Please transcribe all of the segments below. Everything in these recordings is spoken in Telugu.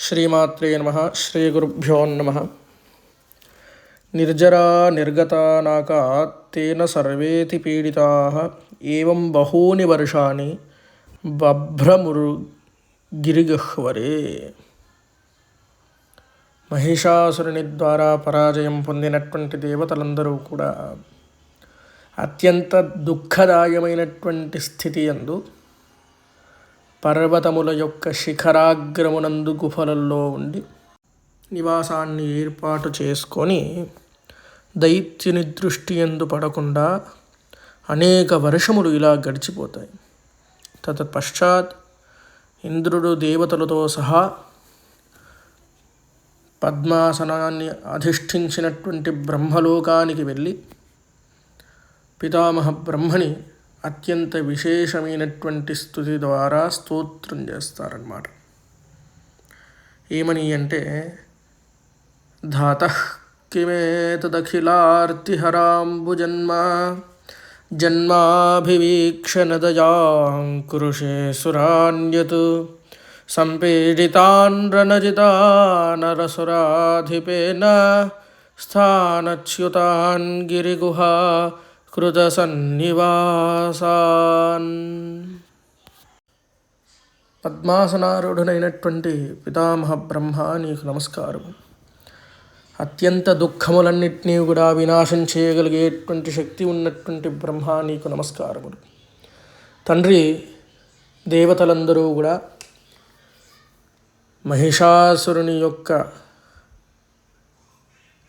శ్రీమాత్రే నమ శ్రీ గురుభ్యో నమ. నిర్జరా నిర్గతనాకా తేన సర్వేతి పీడితా ఏం బహూని వర్షాన్ని బభ్రమురు గిరిగహ్వరే. మహిషాసురుని ద్వారా పరాజయం పొందినటువంటి దేవతలందరూ కూడా అత్యంత దుఃఖదాయమైనటువంటి స్థితి అందు పర్వతముల యొక్క శిఖరాగ్రమునందు గుఫలల్లో ఉండి నివాసాన్ని ఏర్పాటు చేసుకొని దైత్యుని దృష్టి ఎందు పడకుండా అనేక వర్షములు ఇలా గడిచిపోతాయి. తత్పశ్చాత్ ఇంద్రుడు దేవతలతో సహా పద్మాసనాన్ని అధిష్ఠించినటువంటి బ్రహ్మలోకానికి వెళ్ళి పితామహ బ్రహ్మని అత్యంత విశేషమైనటువంటి స్థుతి ద్వారా స్తోత్రం చేస్తారన్నమాట. ఏమని అంటే ధాత కిమేతదఖిలార్తిహరాంబుజన్మ జన్మాభివీక్షణదయాం సురాన్యత్ సంపీడితాన్ రణజితానరసురాధిపేన స్థానచ్యుతాన్ గిరిగుహా కృతసన్నివాసాన్ పద్మాసనారూఢుడైనటువంటి పితామహ బ్రహ్మ నీకు నమస్కారం. అత్యంత దుఃఖములన్నింటినీ కూడా వినాశం చేయగలిగేటువంటి శక్తి ఉన్నటువంటి బ్రహ్మ నీకు నమస్కారములు. తండ్రి దేవతలందరూ కూడా మహిషాసురుని యొక్క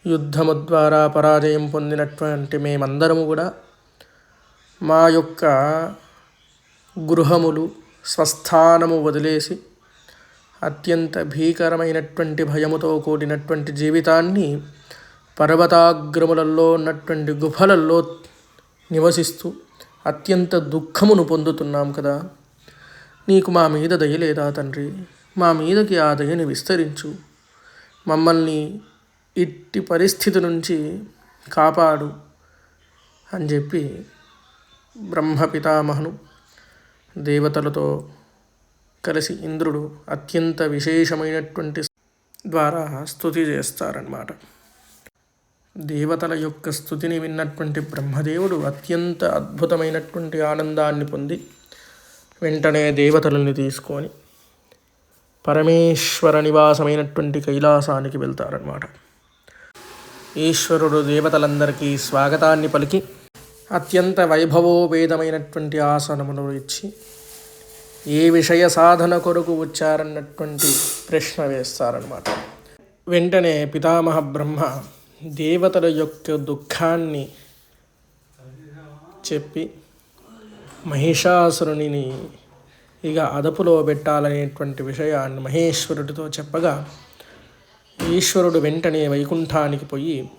యుద్ధము ద్వారా పరాజయం పొందినటువంటి మేమందరము కూడా మా యొక్క గృహములు స్వస్థానము వదిలేసి అత్యంత భీకరమైనటువంటి భయముతో కూడినటువంటి జీవితాన్ని పర్వతాగ్రములలో ఉన్నటువంటి గుఫలల్లో నివసిస్తూ అత్యంత దుఃఖమును పొందుతున్నాం కదా. నీకు మా మీద దయ లేదా తండ్రి? మా మీదకి ఆ దయని విస్తరించు. మమ్మల్ని ఇట్టి పరిస్థితి నుంచి కాపాడు అని చెప్పి బ్రహ్మ పితామహను దేవతలతో కలిసి ఇంద్రుడు అత్యంత విశేషమైనటువంటి ద్వారా స్థుతి చేస్తారన్నమాట. దేవతల యొక్క స్థుతిని విన్నటువంటి బ్రహ్మదేవుడు అత్యంత అద్భుతమైనటువంటి ఆనందాన్ని పొంది వెంటనే దేవతలని తీసుకొని పరమేశ్వర నివాసమైనటువంటి కైలాసానికి వెళ్తారన్నమాట. ఈశ్వరుడు దేవతలందరికీ స్వాగతాన్ని పలికి అత్యంత వైభవోపేతమైనటువంటి ఆసనమును ఇచ్చి ఏ విషయ సాధన కొరకు వచ్చారన్నటువంటి ప్రశ్న వేస్తారనమాట వెంటనే పితామహ బ్రహ్మ దేవతల యొక్క దుఃఖాన్ని చెప్పి మహిషాసురుని ఇక అదుపులో పెట్టాలనేటువంటి విషయాన్ని మహేశ్వరుడితో చెప్పగా ఈశ్వరుడు వెంటనే వైకుంఠానికి పోయి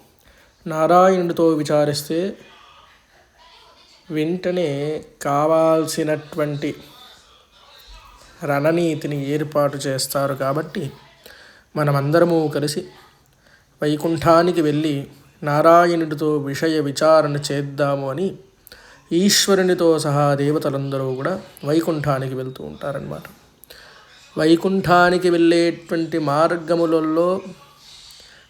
నారాయణుడితో విచారిస్తే వెంటనే కావాల్సినటువంటి రణనీతిని ఏర్పాటు చేస్తారు కాబట్టి మనమందరము కలిసి వైకుంఠానికి వెళ్ళి నారాయణుడితో విషయ విచారణ చేద్దాము అని ఈశ్వరునితో సహా దేవతలందరూ కూడా వైకుంఠానికి వెళ్తూ ఉంటారన్నమాట. వైకుంఠానికి వెళ్ళేటువంటి మార్గములలో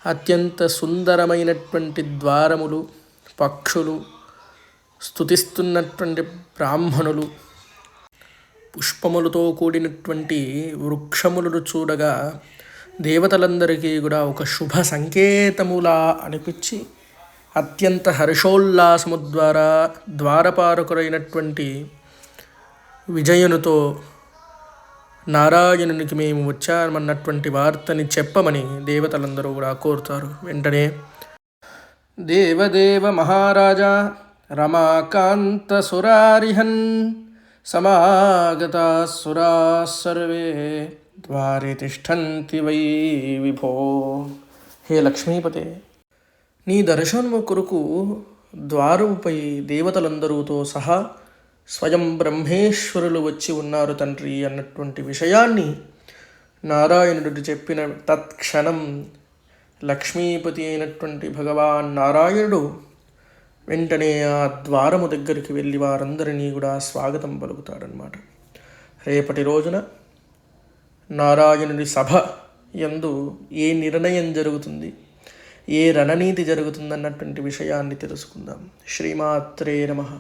అత్యంత సుందరమైనటువంటి ద్వారములు పక్షులు స్థుతిస్తున్నటువంటి బ్రాహ్మణులు పుష్పములతో కూడినటువంటి వృక్షములను చూడగా దేవతలందరికీ కూడా ఒక శుభ సంకేతములా అనిపించి అత్యంత హర్షోల్లాసము ద్వారా ద్వారపారకురైనటువంటి విజయునితో నారాయణునికి మేము వచ్చామన్నటువంటి వార్తని చెప్పమని దేవతలందరూ కూడా కోరుతారు. వెంటనే దేవదేవ మహారాజా రమాకాంత సురారిహన్ సమాగతా సురా సర్వే ద్వారే తిష్టంతి వై విభో. హే లక్ష్మీపతే నీ దర్శనము కొరకు ద్వారముపై దేవతలందరూతో సహా స్వయం బ్రహ్మేశ్వరులు వచ్చి ఉన్నారు తండ్రి అన్నటువంటి విషయాన్ని నారాయణుడు చెప్పిన తత్క్షణం లక్ష్మీపతి అయినటువంటి భగవాన్ నారాయణుడు వెంటనే ఆ ద్వారము దగ్గరికి వెళ్ళి వారందరినీ కూడా స్వాగతం పలుకుతాడనమాట రేపటి రోజున నారాయణుడి సభ యందు ఏ నిర్ణయం జరుగుతుంది? ఏ రణనీతి జరుగుతుందన్నటువంటి విషయాన్ని తెలుసుకుందాం. శ్రీమాత్రే నమ.